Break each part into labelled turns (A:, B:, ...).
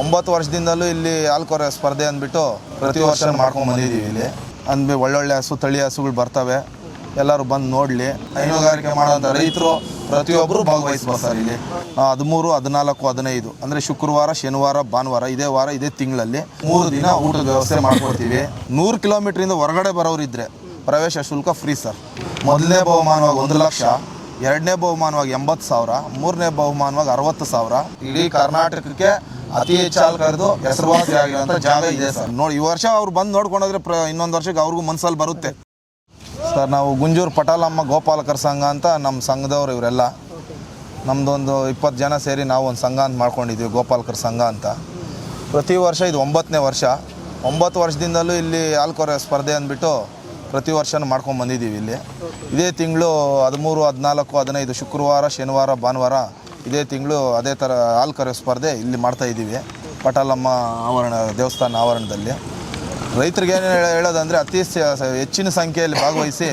A: ಒಂಬತ್ತು ವರ್ಷದಿಂದಲೂ ಇಲ್ಲಿ ಹಾಲ್ಕೊರೆ ಸ್ಪರ್ಧೆ ಅಂದ್ಬಿಟ್ಟು ಪ್ರತಿ ವರ್ಷ ಮಾಡ್ಕೊಂಡು ಬಂದಿದ್ದೀವಿ ಇಲ್ಲಿ. ಅಂದ್ಬಿ ಒಳ್ಳೊಳ್ಳೆ ಹಸು, ತಳಿ ಹಸುಗಳು ಬರ್ತವೆ. ಎಲ್ಲರೂ ಬಂದು ನೋಡಲಿ. ಹೈನುಗಾರಿಕೆ ಮಾಡೋಂಥ ರೈತರು ಪ್ರತಿಯೊಬ್ಬರು ಭಾಗವಹಿಸ್ಬೋದು ಸರ್ ಇಲ್ಲಿ ಹದಿಮೂರು, ಹದಿನಾಲ್ಕು, ಹದಿನೈದು. ಅಂದರೆ ಶುಕ್ರವಾರ, ಶನಿವಾರ, ಭಾನುವಾರ, ಇದೇ ವಾರ, ಇದೇ ತಿಂಗಳಲ್ಲಿ ಮೂರು ದಿನ ಊಟದ ವ್ಯವಸ್ಥೆ ಮಾಡ್ಕೊಡ್ತೀವಿ. ನೂರು ಕಿಲೋಮೀಟ್ರಿಂದ ಹೊರಗಡೆ ಬರೋರಿದ್ರೆ ಪ್ರವೇಶ ಶುಲ್ಕ ಫ್ರೀ ಸರ್. ಮೊದಲನೇ ಬಹುಮಾನವಾಗಿ ಒಂದು ಲಕ್ಷ. ಎರಡನೇ ಬಹುಮಾನವಾಗಿ ಎಂಬತ್ತು ಸಾವಿರ, ಮೂರನೇ ಬಹುಮಾನವಾಗಿ ಅರವತ್ತು ಸಾವಿರ. ಇಡೀ ಕರ್ನಾಟಕಕ್ಕೆ ಅತಿ ಹೆಚ್ಚು ಕರೆದು ಹೆಸರುವಾಸಿ ಆಗಿರುವಂತ ಜಾಗ ಇದೆ ಸರ್. ನೋಡಿ, ಈ ವರ್ಷ ಅವ್ರು ಬಂದು ನೋಡ್ಕೊಂಡೋದ್ರೆ ಪ್ರ ಇನ್ನೊಂದು ವರ್ಷಕ್ಕೆ ಅವ್ರಿಗೂ ಮನ್ಸಲ್ಲಿ ಬರುತ್ತೆ. ಸರ್, ನಾವು ಗುಂಜೂರು ಪಟಾಲಮ್ಮ ಗೋಪಾಲಕರ್ ಸಂಘ ಅಂತ ನಮ್ಮ ಸಂಘದವ್ರು ಇವರೆಲ್ಲ. ನಮ್ಮದೊಂದು ಇಪ್ಪತ್ತು ಜನ ಸೇರಿ ನಾವು ಒಂದು ಸಂಘ ಅಂತ ಮಾಡ್ಕೊಂಡಿದ್ದೀವಿ ಗೋಪಾಲಕರ್ ಸಂಘ ಅಂತ. ಪ್ರತಿ ವರ್ಷ ಇದು ಒಂಬತ್ತನೇ ವರ್ಷ. ಒಂಬತ್ತು ವರ್ಷದಿಂದಲೂ ಇಲ್ಲಿ ಆಲ್ಕೊರೆ ಸ್ಪರ್ಧೆ ಅಂದ್ಬಿಟ್ಟು ಪ್ರತಿ ವರ್ಷನೂ ಮಾಡ್ಕೊಂಡು ಬಂದಿದ್ದೀವಿ ಇಲ್ಲಿ. ಇದೇ ತಿಂಗಳು ಹದಿಮೂರು ಹದಿನಾಲ್ಕು ಹದಿನೈದು ಶುಕ್ರವಾರ ಶನಿವಾರ ಭಾನುವಾರ ಇದೇ ತಿಂಗಳು ಅದೇ ಥರ ಹಾಲ್ಕರೆ ಸ್ಪರ್ಧೆ ಇಲ್ಲಿ ಮಾಡ್ತಾ ಇದ್ದೀವಿ. ಪಟಾಲಮ್ಮ ಆವರಣ ದೇವಸ್ಥಾನ ಆವರಣದಲ್ಲಿ. ರೈತರಿಗೆ ಏನು ಹೇಳೋದಂದರೆ ಅತಿ ಹೆಚ್ಚಿನ ಸಂಖ್ಯೆಯಲ್ಲಿ ಭಾಗವಹಿಸಿ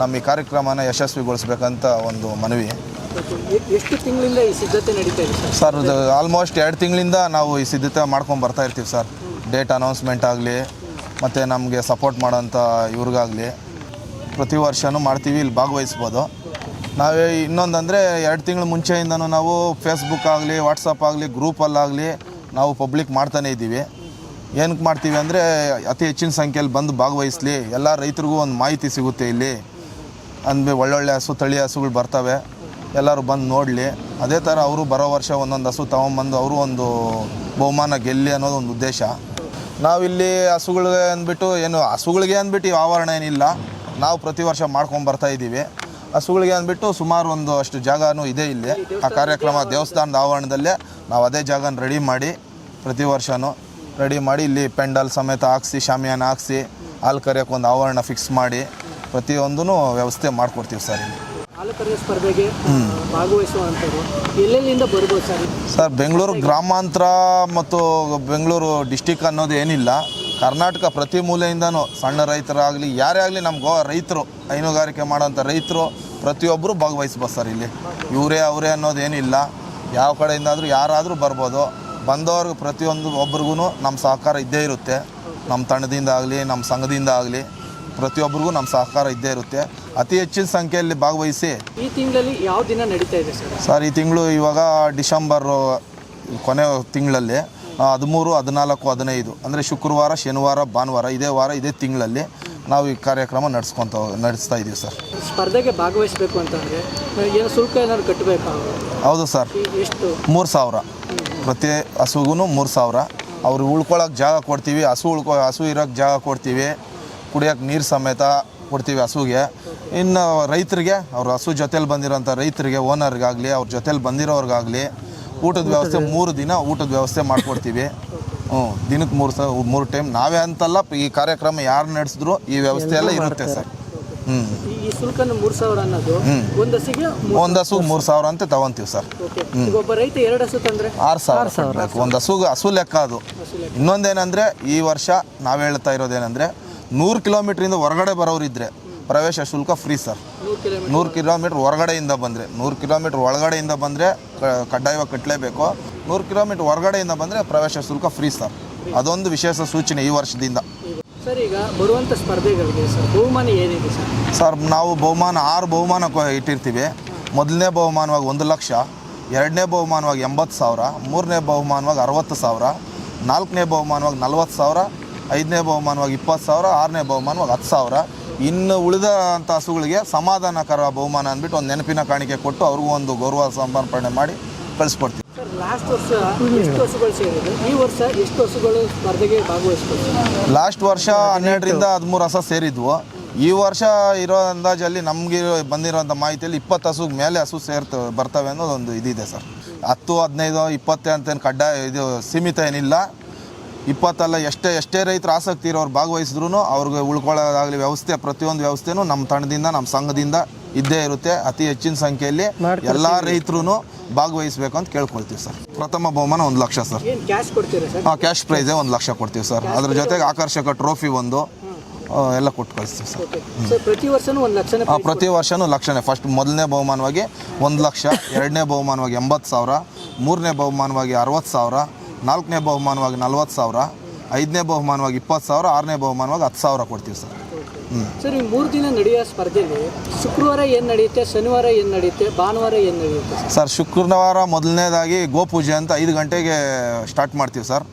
A: ನಮ್ಮ ಈ ಕಾರ್ಯಕ್ರಮನ ಯಶಸ್ವಿಗೊಳಿಸ್ಬೇಕಂತ ಒಂದು ಮನವಿ.
B: ಎಷ್ಟು ತಿಂಗಳಿಂದ ಈ ಸಿದ್ಧತೆ ನಡೀತಾ ಇದೆ ಸರ್?
A: ಆಲ್ಮೋಸ್ಟ್ ಎರಡು ತಿಂಗಳಿಂದ ನಾವು ಈ ಸಿದ್ಧತೆ ಮಾಡ್ಕೊಂಡು ಬರ್ತಾ ಇರ್ತೀವಿ ಸರ್. ಡೇಟ್ ಅನೌನ್ಸ್ಮೆಂಟ್ ಆಗಲಿ ಮತ್ತು ನಮಗೆ ಸಪೋರ್ಟ್ ಮಾಡೋಂಥ ಇವ್ರಿಗಾಗಲಿ ಪ್ರತಿ ವರ್ಷವೂ ಮಾಡ್ತೀವಿ, ಇಲ್ಲಿ ಭಾಗವಹಿಸ್ಬೋದು. ನಾವೇ ಇನ್ನೊಂದಂದರೆ ಎರಡು ತಿಂಗಳ ಮುಂಚೆಯಿಂದನೂ ನಾವು ಫೇಸ್ಬುಕ್ ಆಗಲಿ ವಾಟ್ಸಪ್ ಆಗಲಿ ಗ್ರೂಪಲ್ಲಾಗಲಿ ನಾವು ಪಬ್ಲಿಕ್ ಮಾಡ್ತಾನೇ ಇದ್ದೀವಿ. ಏನಕ್ಕೆ ಮಾಡ್ತೀವಿ ಅಂದರೆ ಅತಿ ಹೆಚ್ಚಿನ ಸಂಖ್ಯೆಯಲ್ಲಿ ಬಂದು ಭಾಗವಹಿಸಲಿ, ಎಲ್ಲ ರೈತರಿಗೂ ಒಂದು ಮಾಹಿತಿ ಸಿಗುತ್ತೆ ಇಲ್ಲಿ. ಅಂದ್ಬಿ ಒಳ್ಳೊಳ್ಳೆ ಹಸು ತಳಿ ಹಸುಗಳು ಬರ್ತವೆ, ಎಲ್ಲರೂ ಬಂದು ನೋಡಲಿ. ಅದೇ ಥರ ಅವರು ಬರೋ ವರ್ಷ ಒಂದೊಂದು ಹಸು ತೊಗೊಂಬಂದು ಅವರು ಒಂದು ಬಹುಮಾನ ಗೆಲ್ಲಿ ಅನ್ನೋದು ಒಂದು ಉದ್ದೇಶ. ನಾವಿಲ್ಲಿ ಹಸುಗಳಿಗೆ ಅಂದ್ಬಿಟ್ಟು ಏನು, ಹಸುಗಳಿಗೆ ಅಂದ್ಬಿಟ್ಟು ಈ ಆವರಣ ಏನಿಲ್ಲ. ನಾವು ಪ್ರತಿ ವರ್ಷ ಮಾಡ್ಕೊಂಡು ಬರ್ತಾ ಇದ್ದೀವಿ. ಹಸುಗಳಿಗೆ ಅಂದ್ಬಿಟ್ಟು ಸುಮಾರು ಒಂದು ಅಷ್ಟು ಜಾಗನೂ ಇದೆ ಇಲ್ಲಿ. ಆ ಕಾರ್ಯಕ್ರಮ ದೇವಸ್ಥಾನದ ಆವರಣದಲ್ಲೇ ನಾವು ಅದೇ ಜಾಗನ ರೆಡಿ ಮಾಡಿ ಪ್ರತಿ ವರ್ಷವೂ ರೆಡಿ ಮಾಡಿ ಇಲ್ಲಿ ಪೆಂಡಲ್ ಸಮೇತ ಹಾಕ್ಸಿ, ಶಾಮಿಯಾನ ಹಾಕ್ಸಿ, ಹಾಲು ಕರೆಯೋಕೆ ಒಂದು ಆವರಣ ಫಿಕ್ಸ್ ಮಾಡಿ ಪ್ರತಿಯೊಂದೂ ವ್ಯವಸ್ಥೆ ಮಾಡಿಕೊಡ್ತೀವಿ ಸರ್ ಇಲ್ಲಿ.
B: ಹಾಲು ಕರೆಯೋ ಸ್ಪರ್ಧೆಗೆ ಆ, ಭಾಗವಹಿಸುವಂಥವ್ರು ಎಲ್ಲೆಲ್ಲಿಂದ ಬರ್ಬೋದು ಸರ್?
A: ಸರ್ ಬೆಂಗಳೂರು ಗ್ರಾಮಾಂತರ ಮತ್ತು ಬೆಂಗಳೂರು ಡಿಸ್ಟಿಕ್ ಅನ್ನೋದು ಏನಿಲ್ಲ. ಕರ್ನಾಟಕ ಪ್ರತಿ ಮೂಲೆಯಿಂದನೂ ಸಣ್ಣ ರೈತರಾಗಲಿ ಯಾರೇ ಆಗಲಿ ನಮ್ಮ ಗೋ ರೈತರು ಹೈನುಗಾರಿಕೆ ಮಾಡೋಂಥ ರೈತರು ಪ್ರತಿಯೊಬ್ಬರು ಭಾಗವಹಿಸ್ಬೋದು ಸರ್ ಇಲ್ಲಿ. ಇವರೇ ಅವರೇ ಅನ್ನೋದೇನಿಲ್ಲ ಯಾವ ಕಡೆಯಿಂದಾದರೂ ಯಾರಾದರೂ ಬರ್ಬೋದು. ಬಂದವ್ರಿಗೆ ಪ್ರತಿಯೊಂದು ಒಬ್ರಿಗೂ ನಮ್ಮ ಸಹಕಾರ ಇದ್ದೇ ಇರುತ್ತೆ. ನಮ್ಮ ತಂಡದಿಂದ ಆಗಲಿ ನಮ್ಮ ಸಂಘದಿಂದ ಆಗಲಿ. ಪ್ರತಿಯೊಬ್ಬರಿಗೂ ನಮ್ಮ ಸಹಕಾರ ಇದ್ದೇ ಇರುತ್ತೆ. ಅತಿ ಹೆಚ್ಚಿನ ಸಂಖ್ಯೆಯಲ್ಲಿ ಭಾಗವಹಿಸಿ.
B: ಈ ತಿಂಗಳಲ್ಲಿ ಯಾವ ದಿನ ನಡೀತಾ ಇದೆ ಸರ್?
A: ಸರ್ ಈ ತಿಂಗಳು ಇವಾಗ ಡಿಸೆಂಬರ್ ಕೊನೆ ತಿಂಗಳಲ್ಲಿ ಹದಿಮೂರು ಹದಿನಾಲ್ಕು ಹದಿನೈದು ಅಂದರೆ ಶುಕ್ರವಾರ ಶನಿವಾರ ಭಾನುವಾರ ಇದೇ ವಾರ ಇದೇ ತಿಂಗಳಲ್ಲಿ ನಾವು ಈ ಕಾರ್ಯಕ್ರಮ ನಡೆಸ್ಕೊತ ನಡೆಸ್ತಾ ಇದ್ದೀವಿ ಸರ್.
B: ಸ್ಪರ್ಧೆಗೆ ಭಾಗವಹಿಸಬೇಕು ಅಂತಂದರೆ ಏನು ಶುಲ್ಕ ಏನಾದ್ರು ಕಟ್ಟಬೇಕು
A: ಹೌದು ಸರ್.
B: ಎಷ್ಟು?
A: ಮೂರು ಸಾವಿರ. ಪ್ರತಿ ಹಸುಗೂ ಮೂರು ಸಾವಿರ. ಅವ್ರು ಉಳ್ಕೊಳ್ಳೋಕ್ಕೆ ಜಾಗ ಕೊಡ್ತೀವಿ ಹಸು ಉಳ್ಕೊ ಹಸು ಇರೋಕ್ಕೆ ಜಾಗ ಕೊಡ್ತೀವಿ. ಕುಡಿಯೋಕ್ಕೆ ನೀರು ಸಮೇತ ಕೊಡ್ತೀವಿ ಹಸುಗೆ. ಇನ್ನು ರೈತರಿಗೆ ಅವ್ರ ಹಸು ಜೊತೇಲಿ ಬಂದಿರೋಂಥ ರೈತರಿಗೆ ಓನರ್ಗಾಗಲಿ ಅವ್ರ ಜೊತೇಲಿ ಬಂದಿರೋರ್ಗಾಗಲಿ ಊಟದ ವ್ಯವಸ್ಥೆ ಮೂರು ದಿನ ಊಟದ ವ್ಯವಸ್ಥೆ ಮಾಡಿಕೊಡ್ತೀವಿ. ಹ್ಞೂ ದಿನಕ್ಕೆ ಮೂರು ಸ ಮೂರು ಟೈಮ್. ನಾವೇ ಅಂತಲ್ಲ ಈ ಕಾರ್ಯಕ್ರಮ ಯಾರು ನಡೆಸಿದ್ರು ಈ ವ್ಯವಸ್ಥೆ ಎಲ್ಲ ಇರುತ್ತೆ ಸರ್. ಹ್ಞೂ
B: ಒಂದು ಹಸಿಗೆ
A: ಹಸು ಮೂರು ಸಾವಿರ ಅಂತ ತಗೊಂತೀವಿ ಸರ್.
B: ತಂದರೆ?
A: ಆರು ಸಾವಿರ ಒಂದು ಹಸುಗೆ ಹಸು ಲೆಕ್ಕ ಅದು. ಇನ್ನೊಂದೇನೆಂದರೆ ಈ ವರ್ಷ ನಾವು ಹೇಳ್ತಾ ಇರೋದೇನೆಂದರೆ ನೂರು ಕಿಲೋಮೀಟ್ರಿಂದ ಹೊರಗಡೆ ಬರೋರಿದ್ರೆ ಪ್ರವೇಶ ಶುಲ್ಕ ಫ್ರೀ ಸರ್
B: ನೂರು ಕಿಲೋಮೀಟರ್
A: ನೂರು ಕಿಲೋಮೀಟ್ರ್ ಹೊರಗಡೆಯಿಂದ ಬಂದರೆ ನೂರು ಕಿಲೋಮೀಟ್ರ್ ಒಳಗಡೆಯಿಂದ ಬಂದರೆ ಕಡ್ಡಾಯವಾಗಿ ಕಟ್ಟಲೇಬೇಕು ನೂರು ಕಿಲೋಮೀಟ್ರ್ ಹೊರಗಡೆಯಿಂದ ಬಂದರೆ ಪ್ರವೇಶ ಶುಲ್ಕ ಫ್ರೀ ಸರ್ ಅದೊಂದು ವಿಶೇಷ ಸೂಚನೆ ಈ ವರ್ಷದಿಂದ.
B: ಸರ್ ಈಗ ಬರುವಂಥ ಸ್ಪರ್ಧೆಗಳಿಗೆ ಸರ್ ಬಹುಮಾನ ಏನಿದೆ ಸರ್?
A: ಸರ್ ನಾವು ಬಹುಮಾನ ಆರು ಬಹುಮಾನ ಇಟ್ಟಿರ್ತೀವಿ. ಮೊದಲನೇ ಬಹುಮಾನವಾಗಿ ಒಂದು ಲಕ್ಷ ಎರಡನೇ ಬಹುಮಾನವಾಗಿ ಎಂಬತ್ತು ಸಾವಿರ ಮೂರನೇ ಬಹುಮಾನವಾಗಿ ಅರವತ್ತು ಸಾವಿರ ನಾಲ್ಕನೇ ಬಹುಮಾನವಾಗಿ ನಲ್ವತ್ತು ಸಾವಿರ ಐದನೇ ಬಹುಮಾನವಾಗಿ ಇಪ್ಪತ್ತು ಸಾವಿರ ಆರನೇ ಬಹುಮಾನವಾಗಿ ಹತ್ತು ಸಾವಿರ. ಇನ್ನು ಉಳಿದ ಅಂಥ ಹಸುಗಳಿಗೆ ಸಮಾಧಾನಕರ ಬಹುಮಾನ ಅಂದ್ಬಿಟ್ಟು ಒಂದು ನೆನಪಿನ ಕಾಣಿಕೆ ಕೊಟ್ಟು ಅವ್ರಿಗೂ ಒಂದು ಗೌರವ ಸಮರ್ಪಣೆ ಮಾಡಿ ಕಳಿಸ್ಕೊಡ್ತೀವಿ.
B: ಸರ್ ಲಾಸ್ಟ್ ವರ್ಷ ಎಷ್ಟು ಹಸುಗಳು ಸೇರಿದೆ? ಈ ವರ್ಷ ಎಷ್ಟು ಹಸುಗಳು ಸ್ಪರ್ಧೆಗೆ ಭಾಗವಹಿಸ್ಬೋದು
A: ಲಾಸ್ಟ್ ವರ್ಷ ಹನ್ನೆರಡರಿಂದ ಹದಿಮೂರು ಹಸ ಸೇರಿದ್ವು. ಈ ವರ್ಷ ಇರೋ ಅಂದಾಜಲ್ಲಿ ನಮಗೆ ಬಂದಿರೋಂಥ ಮಾಹಿತಿಯಲ್ಲಿ ಇಪ್ಪತ್ತು ಹಸುಗೆ ಮೇಲೆ ಹಸು ಸೇರ್ತ ಬರ್ತವೆ ಅನ್ನೋದೊಂದು ಇದಿದೆ ಸರ್. ಹತ್ತು ಹದಿನೈದು ಇಪ್ಪತ್ತೇ ಅಂತೇನು ಕಡ್ಡಾಯ ಇದು ಸೀಮಿತ ಏನಿಲ್ಲ. ಇಪ್ಪತ್ತಲ್ಲ ಎಷ್ಟೇ ಎಷ್ಟೇ ರೈತರು ಆಸಕ್ತಿ ಇರೋರು ಭಾಗವಹಿಸಿದ್ರು ಅವ್ರಿಗೆ ಉಳ್ಕೊಳ್ಳೋದಾಗಲಿ ವ್ಯವಸ್ಥೆ ಪ್ರತಿಯೊಂದು ವ್ಯವಸ್ಥೆನೂ ನಮ್ಮ ತಂಡದಿಂದ ನಮ್ಮ ಸಂಘದಿಂದ ಇದ್ದೇ ಇರುತ್ತೆ. ಅತಿ ಹೆಚ್ಚಿನ ಸಂಖ್ಯೆಯಲ್ಲಿ ಎಲ್ಲ ರೈತರು ಭಾಗವಹಿಸಬೇಕು ಅಂತ ಕೇಳ್ಕೊಳ್ತೀವಿ ಸರ್. ಪ್ರಥಮ ಬಹುಮಾನ ಒಂದು ಲಕ್ಷ ಸರ್. ಹಾಂ ಕ್ಯಾಶ್ ಪ್ರೈಸೇ ಒಂದು ಲಕ್ಷ ಕೊಡ್ತೀವಿ ಸರ್. ಅದ್ರ ಜೊತೆಗೆ ಆಕರ್ಷಕ ಟ್ರೋಫಿ ಒಂದು ಎಲ್ಲ ಕೊಟ್ಟು ಕಳಿಸ್ತೀವಿ ಸರ್.
B: ಪ್ರತಿ ವರ್ಷನೂ ಒಂದು
A: ಪ್ರತಿ ವರ್ಷವೂ ಲಕ್ಷನೇ. ಫಸ್ಟ್ ಮೊದಲನೇ ಬಹುಮಾನವಾಗಿ ಒಂದು ಲಕ್ಷ ಎರಡನೇ ಬಹುಮಾನವಾಗಿ ಎಂಬತ್ತು ಸಾವಿರ ಮೂರನೇ ಬಹುಮಾನವಾಗಿ ಅರವತ್ತು ಸಾವಿರ ನಾಲ್ಕನೇ ಬಹುಮಾನವಾಗಿ ನಲ್ವತ್ತು ಸಾವಿರ ಐದನೇ ಬಹುಮಾನವಾಗಿ ಇಪ್ಪತ್ತು ಸಾವಿರ ಆರನೇ ಬಹುಮಾನವಾಗಿ ಹತ್ತು ಸಾವಿರ ಕೊಡ್ತೀವಿ ಸರ್. ಹ್ಞೂ
B: ಸರ್ ಈ ಮೂರು ದಿನ ನಡೆಯೋ ಸ್ಪರ್ಧೆಯಲ್ಲಿ ಶುಕ್ರವಾರ ಏನು ನಡೆಯುತ್ತೆ ಶನಿವಾರ ಏನು ನಡೆಯುತ್ತೆ ಭಾನುವಾರ ಏನು ನಡೆಯುತ್ತೆ ಸರ್?
A: ಸರ್ ಶುಕ್ರವಾರ ಮೊದಲನೇದಾಗಿ ಗೋಪೂಜೆ ಅಂತ ಐದು ಗಂಟೆಗೆ ಸ್ಟಾರ್ಟ್ ಮಾಡ್ತೀವಿ ಸರ್.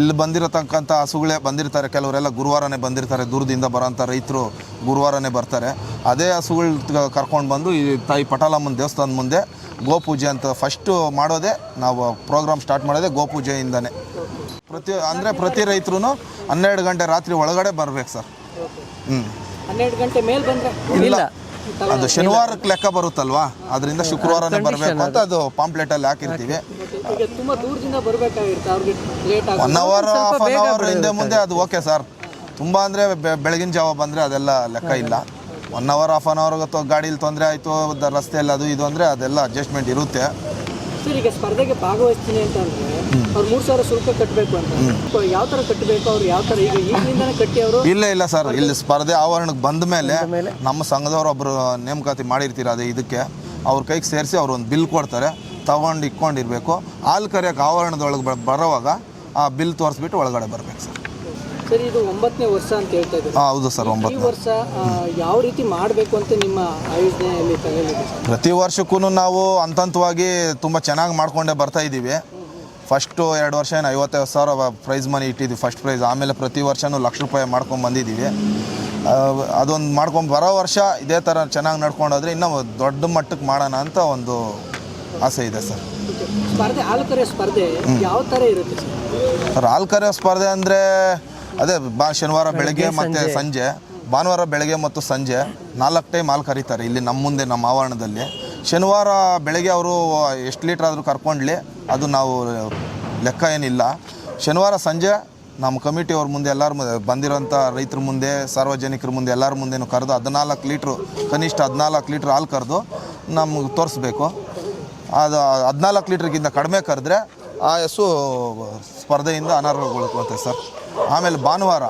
A: ಇಲ್ಲಿ ಬಂದಿರತಕ್ಕಂಥ ಹಸುಗಳೇ ಬಂದಿರ್ತಾರೆ. ಕೆಲವರೆಲ್ಲ ಗುರುವಾರನೇ ಬಂದಿರ್ತಾರೆ. ದೂರದಿಂದ ಬರೋಂಥ ರೈತರು ಗುರುವಾರನೇ ಬರ್ತಾರೆ. ಅದೇ ಹಸುಗಳು ಕರ್ಕೊಂಡು ಬಂದು ಈ ತಾಯಿ ಪಟಾಲಮ್ಮನ ದೇವಸ್ಥಾನದ ಮುಂದೆ ಗೋಪೂಜೆ ಅಂತ ಫಸ್ಟು ಮಾಡೋದೇ ನಾವು ಪ್ರೋಗ್ರಾಮ್ ಸ್ಟಾರ್ಟ್ ಮಾಡೋದೇ ಗೋಪೂಜೆಯಿಂದನೇ ಪ್ರತಿ ಅಂದರೆ ಪ್ರತಿ ರೈತರೂ ಹನ್ನೆರಡು ಗಂಟೆ ರಾತ್ರಿ ಒಳಗಡೆ ಬರ್ಬೇಕು ಸರ್. ಹ್ಞೂ
B: ಹನ್ನೆರಡು ಗಂಟೆ ಮೇಲೆ ಬಂದರೆ
A: ಇಲ್ಲ. ಅದು ಶನಿವಾರಕ್ಕೆ ಲೆಕ್ಕ ಬರುತ್ತಲ್ವಾ? ಅದರಿಂದ ಶುಕ್ರವಾರನೇ ಬರಬೇಕು ಅಂತ ಅದು.
B: ಪಾಂಪ್ಲೆಟ್ ಅಲ್ಲಿ ಹಾಕಿರ್ತೀವಿ.
A: One hour half an hour ಹಿಂದೆ ಮುಂದೆ ಅದು ಓಕೆ ಸರ್ ತುಂಬ ಅಂದರೆ ಬೆಳಗಿನ ಜಾವ ಬಂದರೆ ಅದೆಲ್ಲ ಲೆಕ್ಕ ಇಲ್ಲ. One hour half an hour ಗಾಡೀಲಿ ತೊಂದರೆ ಆಯಿತು ರಸ್ತೆಯಲ್ಲಿ ಅದು ಇದು ಅಂದರೆ ಅದೆಲ್ಲ ಅಡ್ಜಸ್ಟ್ಮೆಂಟ್ ಇರುತ್ತೆ.
B: ಈಗ ಸ್ಪರ್ಧೆಗೆ ಭಾಗವಹಿಸ್ತೀನಿ ಅಂತ ಅಂದ್ರೆ ಅವ್ರು ಮೂರು ಸಾವಿರ ಶುಲ್ಕ ಕಟ್ಟಬೇಕು ಅಂತ. ಯಾವ ಥರ ಕಟ್ಟಬೇಕು ಅವ್ರು ಯಾವ ಥರ ಈಗ ಈಗಿನಿಂದನೇ ಕಟ್ಟಿ ಅವರು?
A: ಇಲ್ಲ ಇಲ್ಲ ಸರ್ ಇಲ್ಲಿ ಸ್ಪರ್ಧೆ ಆವರಣಕ್ಕೆ ಬಂದ ಮೇಲೆ ನಮ್ಮ ಸಂಘದವ್ರು ಒಬ್ಬರು ನೇಮಕಾತಿ ಮಾಡಿರ್ತೀರ ಅದೇ ಇದಕ್ಕೆ ಅವ್ರ ಕೈಗೆ ಸೇರಿಸಿ ಅವ್ರು ಒಂದು ಬಿಲ್ ಕೊಡ್ತಾರೆ ತಗೊಂಡು ಇಟ್ಕೊಂಡಿರ್ಬೇಕು ಹಾಲು ಕರೆಯೋಕೆ ಆವರಣದೊಳಗೆ ಬರೋವಾಗ ಆ ಬಿಲ್ ತೋರಿಸ್ಬಿಟ್ಟು ಒಳಗಡೆ ಬರಬೇಕು ಸರ್.
B: ಸರ್ ಇದು ಒಂಬತ್ತನೇ ವರ್ಷ ಅಂತ ಹೇಳ್ತಾ ಇದ್ದಾರೆ.
A: ಹೌದು ಸರ್ ಒಂಬತ್ತು
B: ವರ್ಷ ಯಾವ ರೀತಿ ಮಾಡಬೇಕು ಅಂತ ನಿಮ್ಮ ಆಯೋಜನೆಯಲ್ಲಿ
A: ಪ್ರತಿ ವರ್ಷಕ್ಕೂ ನಾವು ಹಂತ ಹಂತವಾಗಿ ತುಂಬ ಚೆನ್ನಾಗಿ ಮಾಡ್ಕೊಂಡೇ ಬರ್ತಾ ಇದ್ದೀವಿ ಫಸ್ಟು ಎರಡು ವರ್ಷ ಏನು ಐವತ್ತೈದು ಸಾವಿರ ಪ್ರೈಸ್ ಮನಿ ಇಟ್ಟಿದ್ವಿ ಫಸ್ಟ್ ಪ್ರೈಸ್ ಆಮೇಲೆ ಪ್ರತಿ ವರ್ಷವೂ ಲಕ್ಷ ರೂಪಾಯಿ ಮಾಡ್ಕೊಂಡು ಬಂದಿದ್ದೀವಿ. ಅದೊಂದು ಮಾಡ್ಕೊಂಡು ಬರೋ ವರ್ಷ ಇದೇ ಥರ ಚೆನ್ನಾಗಿ ನಡ್ಕೊಂಡೋದ್ರೆ ಇನ್ನೂ ದೊಡ್ಡ ಮಟ್ಟಕ್ಕೆ ಮಾಡೋಣ ಅಂತ ಒಂದು ಆಸೆ ಇದೆ ಸರ್.
B: ಸ್ಪರ್ಧೆ ಹಾಲು ಕರೆಯೋ ಸ್ಪರ್ಧೆ ಯಾವ ಥರ ಇರುತ್ತೆ ಸರ್?
A: ಸರ್ ಹಾಲು ಕರೆಯೋ ಸ್ಪರ್ಧೆ ಅಂದರೆ ಅದೇ ಬಾ ಶನಿವಾರ ಬೆಳಗ್ಗೆ ಮತ್ತು ಸಂಜೆ. ಭಾನುವಾರ ಬೆಳಗ್ಗೆ ಮತ್ತು ಸಂಜೆ ನಾಲ್ಕು ಟೈಮ್ ಹಾಲು ಕರೀತಾರೆ ಇಲ್ಲಿ ನಮ್ಮ ಮುಂದೆ ನಮ್ಮ ಆವರಣದಲ್ಲಿ. ಶನಿವಾರ ಬೆಳಗ್ಗೆ ಅವರು ಎಷ್ಟು ಲೀಟ್ರ್ ಆದರೂ ಕರ್ಕೊಂಡ್ಲಿ, ಅದು ನಾವು ಲೆಕ್ಕ ಏನಿಲ್ಲ. ಶನಿವಾರ ಸಂಜೆ ನಮ್ಮ ಕಮಿಟಿ ಅವ್ರ ಮುಂದೆ, ಎಲ್ಲರ ಮುಂದೆ, ಬಂದಿರೋಂಥ ರೈತರ ಮುಂದೆ, ಸಾರ್ವಜನಿಕರ ಮುಂದೆ, ಎಲ್ಲರ ಮುಂದೆನೂ ಕರೆದು ಹದಿನಾಲ್ಕು ಲೀಟ್ರು, ಕನಿಷ್ಠ ಹದಿನಾಲ್ಕು ಲೀಟ್ರ್ ಹಾಲು ಕರೆದು ನಮ್ಗೆ ತೋರಿಸ್ಬೇಕು. ಅದು ಹದಿನಾಲ್ಕು ಲೀಟ್ರಿಗಿಂತ ಕಡಿಮೆ ಕರೆದ್ರೆ ಆ ಹಸು ಸ್ಪರ್ಧೆಯಿಂದ ಅನರ್ಹಗೊಳ್ಳುತ್ತೆ ಸರ್. ಆಮೇಲೆ ಭಾನುವಾರ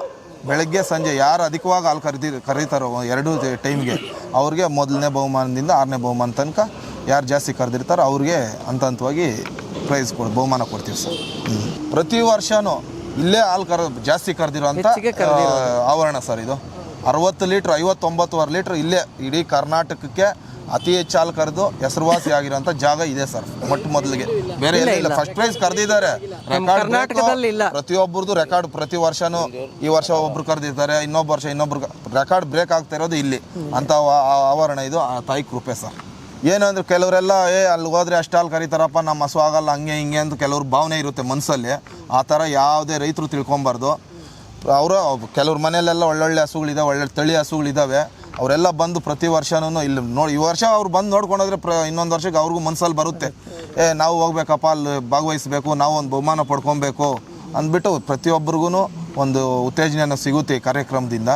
A: ಬೆಳಗ್ಗೆ ಸಂಜೆ ಯಾರು ಅಧಿಕವಾಗಿ ಹಾಲು ಕರಿತಿ ಕರೀತಾರೋ ಎರಡು ಟೈಮ್ಗೆ ಅವ್ರಿಗೆ ಮೊದಲನೇ ಬಹುಮಾನದಿಂದ ಆರನೇ ಬಹುಮಾನ ತನಕ ಯಾರು ಜಾಸ್ತಿ ಕರೆದಿರ್ತಾರೋ ಅವ್ರಿಗೆ ಹಂತ ಹಂತವಾಗಿ ಪ್ರೈಸ್ ಕೊಡ್ ಬಹುಮಾನ ಕೊಡ್ತೀವಿ ಸರ್. ಪ್ರತಿ ವರ್ಷವೂ ಇಲ್ಲೇ ಹಾಲು ಕರ ಜಾಸ್ತಿ ಕರೆದಿರೋ ಅಂತ ಆವರಣ ಸರ್ ಇದು. ಅರವತ್ತು ಲೀಟ್ರ್ ಐವತ್ತೊಂಬತ್ತುವರೆ ಲೀಟ್ರ್ ಇಲ್ಲೇ ಇಡೀ ಕರ್ನಾಟಕಕ್ಕೆ ಅತಿ ಹೆಚ್ಚು ಕರೆದು ಹೆಸರುವಾಸಿ ಆಗಿರುವಂತ ಜಾಗ ಇದೆ ಸರ್ ಮೊಟ್ಟ ಮೊದಲಿಗೆ. ಬೇರೆ ಇಲ್ಲ ಫಸ್ಟ್ ಪ್ರೈಸ್ ಕರೆದಿದ್ದಾರೆ.
C: ಇಲ್ಲ.
A: ಪ್ರತಿಯೊಬ್ಬರದು ರೆಕಾರ್ಡ್ ಪ್ರತಿ ವರ್ಷನೂ ಈ ವರ್ಷ ಒಬ್ರು ಕರೆದಿದ್ದಾರೆ ಇನ್ನೊಬ್ಬ ವರ್ಷ ಇನ್ನೊಬ್ರು ರೆಕಾರ್ಡ್ ಬ್ರೇಕ್ ಆಗ್ತಾ ಇರೋದು ಇಲ್ಲಿ. ಅಂತ ಆವರಣ ಇದು ಆ ತಾಯಿ ಕೃಪೆ ಸರ್. ಏನು ಅಂದ್ರೆ ಕೆಲವರೆಲ್ಲ ಏ ಅಲ್ಲಿ ಹೋದ್ರೆ ಅಷ್ಟು ಹಾಲು ಕರೀತಾರಪ್ಪ ನಮ್ಮ ಹಸು ಆಗಲ್ಲ ಹಂಗೆ ಹಿಂಗೆ ಅಂತ ಕೆಲವ್ರ ಭಾವನೆ ಇರುತ್ತೆ ಮನಸ್ಸಲ್ಲಿ ಆ ಥರ ಯಾವುದೇ ರೈತರು ತಿಳ್ಕೊಬಾರ್ದು. ಅವರು, ಕೆಲವ್ರ ಮನೆಯಲ್ಲೆಲ್ಲ ಒಳ್ಳೊಳ್ಳೆ ಹಸುಗಳಿದಾವೆ ಒಳ್ಳೆ ತಳಿ ಹಸುಗಳಿದ್ದಾವೆ ಅವರೆಲ್ಲ ಬಂದು ಪ್ರತಿ ವರ್ಷನೂ ಇಲ್ಲಿ ನೋಡಿ, ಈ ವರ್ಷ ಅವ್ರು ಬಂದು ನೋಡ್ಕೊಂಡೋದ್ರೆ ಪ್ರ ಇನ್ನೊಂದು ವರ್ಷಕ್ಕೆ ಅವ್ರಿಗೂ ಮನ್ಸಲ್ಲಿ ಬರುತ್ತೆ. ಏ, ನಾವು ಹೋಗ್ಬೇಕಪ್ಪ, ಅಲ್ಲಿ ಭಾಗವಹಿಸ್ಬೇಕು, ನಾವು ಒಂದು ಬಹುಮಾನ ಪಡ್ಕೊಬೇಕು ಅಂದ್ಬಿಟ್ಟು ಪ್ರತಿಯೊಬ್ಬರಿಗೂ ಒಂದು ಉತ್ತೇಜನೆಯನ್ನು ಸಿಗುತ್ತೆ ಈ ಕಾರ್ಯಕ್ರಮದಿಂದ.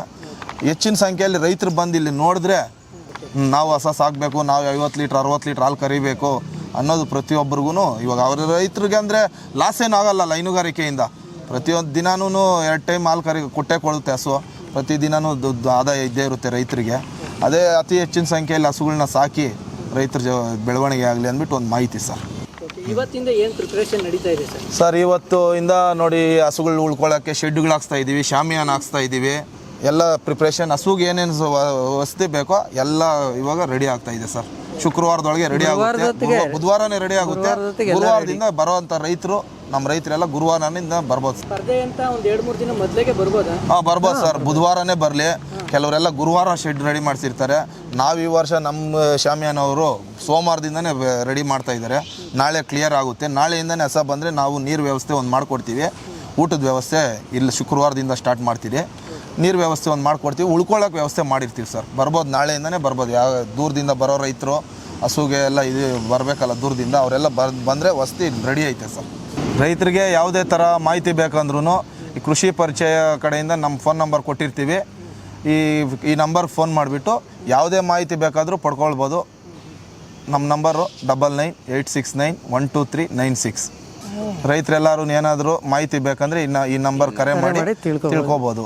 A: ಹೆಚ್ಚಿನ ಸಂಖ್ಯೆಯಲ್ಲಿ ರೈತರು ಬಂದು ಇಲ್ಲಿ ನೋಡಿದ್ರೆ ನಾವು ಹೊಸ ಸಾಕಬೇಕು, ನಾವು ಐವತ್ತು ಲೀಟ್ರ್, ಅರವತ್ತು ಲೀಟ್ರ್ ಹಾಲು ಕರಿಬೇಕು ಅನ್ನೋದು ಪ್ರತಿಯೊಬ್ಬರಿಗೂ ಇವಾಗ ಅವ್ರ ರೈತರಿಗೆ ಅಂದರೆ ಲಾಸ್ ಏನೂ ಆಗೋಲ್ಲ ಹೈನುಗಾರಿಕೆಯಿಂದ ಪ್ರತಿಯೊಂದು ದಿನಾನೂ ಎರಡು ಟೈಮ್ ಹಾಲು ಕರಿ ಕೊಟ್ಟೆ ಕೊಡುತ್ತೆ ಹಸು. ಪ್ರತಿದಿನವೂ ದುಡ್ಡು ಆದಾಯ ಇದ್ದೇ ಇರುತ್ತೆ ರೈತರಿಗೆ. ಅದೇ ಅತಿ ಹೆಚ್ಚಿನ ಸಂಖ್ಯೆಯಲ್ಲಿ ಹಸುಗಳನ್ನ ಸಾಕಿ ರೈತರ ಜ ಬೆಳವಣಿಗೆ ಆಗಲಿ ಅಂದ್ಬಿಟ್ಟು ಒಂದು ಮಾಹಿತಿ ಸರ್.
B: ಇವತ್ತಿಂದ ಏನು ಪ್ರಿಪ್ರೇಷನ್ ನಡೀತಾ ಇದೆ ಸರ್?
A: ಸರ್ ಇವತ್ತು ಇಂದ ನೋಡಿ ಹಸುಗಳು ಉಳ್ಕೊಳ್ಳೋಕ್ಕೆ ಶೆಡ್ಗಳು ಹಾಕ್ಸ್ತಾ ಇದ್ದೀವಿ ಶಾಮಿಯಾನ ಹಾಕ್ಸ್ತಾ ಇದ್ದೀವಿ ಎಲ್ಲ ಪ್ರಿಪ್ರೇಷನ್ ಹಸುಗೆ ಏನೇನು ವಸತಿ ಬೇಕೋ ಎಲ್ಲ ಇವಾಗ ರೆಡಿ ಆಗ್ತಾ ಇದೆ ಸರ್. ಶುಕ್ರವಾರದೊಳಗೆ ರೆಡಿ ಆಗುತ್ತೆ. ಬುಧವಾರನೇ ರೆಡಿ ಆಗುತ್ತೆ. ಗುರುವಾರದಿಂದ ಬರುವಂಥ ರೈತರು ನಮ್ಮ ರೈತರೆಲ್ಲ ಗುರುವಾರನಿಂದ ಬರ್ಬೋದು ಸರ್.
B: ಸ್ಪರ್ಧೆ ಅಂತ ಒಂದು ಎರಡು ಮೂರು ದಿನ ಮೊದಲೇಗೆ ಬರ್ಬೋದಾ?
A: ಹಾಂ ಬರ್ಬೋದು ಸರ್. ಬುಧವಾರನೇ ಬರಲಿ. ಕೆಲವರೆಲ್ಲ ಗುರುವಾರ ಶೆಡ್ ರೆಡಿ ಮಾಡಿಸಿರ್ತಾರೆ. ನಾವು ಈ ವರ್ಷ ನಮ್ಮ ಶಾಮಿಯಾನವರು ಸೋಮವಾರದಿಂದನೇ ರೆಡಿ ಮಾಡ್ತಾ ಇದ್ದಾರೆ. ನಾಳೆ ಕ್ಲಿಯರ್ ಆಗುತ್ತೆ. ನಾಳೆಯಿಂದನೇ ಹಸ ಬಂದರೆ ನಾವು ನೀರು ವ್ಯವಸ್ಥೆ ಒಂದು ಮಾಡಿಕೊಡ್ತೀವಿ. ಊಟದ ವ್ಯವಸ್ಥೆ ಇಲ್ಲಿ ಶುಕ್ರವಾರದಿಂದ ಸ್ಟಾರ್ಟ್ ಮಾಡ್ತೀವಿ. ನೀರು ವ್ಯವಸ್ಥೆ ಒಂದು ಮಾಡ್ಕೊಡ್ತೀವಿ. ಉಳ್ಕೊಳ್ಳೋಕೆ ವ್ಯವಸ್ಥೆ ಮಾಡಿರ್ತೀವಿ ಸರ್. ಬರ್ಬೋದು. ನಾಳೆಯಿಂದನೇ ಬರ್ಬೋದು. ಯಾವ ದೂರದಿಂದ ಬರೋ ರೈತರು ಹಸುಗೆ ಎಲ್ಲ ಇದು ಬರಬೇಕಲ್ಲ ದೂರದಿಂದ ಅವರೆಲ್ಲ ಬರ್ ಬಂದರೆ ವಸತಿ ರೆಡಿ ಐತೆ ಸರ್. ರೈತರಿಗೆ ಯಾವುದೇ ಥರ ಮಾಹಿತಿ ಬೇಕಂದ್ರೂ ಈ ಕೃಷಿ ಪರಿಚಯ ಕಡೆಯಿಂದ ನಮ್ಮ ಫೋನ್ ನಂಬರ್ ಕೊಟ್ಟಿರ್ತೀವಿ. ಈ ಈ ನಂಬರ್ಗೆ ಫೋನ್ ಮಾಡಿಬಿಟ್ಟು ಯಾವುದೇ ಮಾಹಿತಿ ಬೇಕಾದರೂ ಪಡ್ಕೊಳ್ಬೋದು. ನಮ್ಮ number double nine eight six nine one two three nine six ರೈತರೆಲ್ಲರೂ ಏನಾದರೂ ಮಾಹಿತಿ ಬೇಕಂದರೆ ಇನ್ನು ಈ ನಂಬರ್ ಕರೆ ಮಾಡಿ ತಿಳ್ಕೊಬೋದು.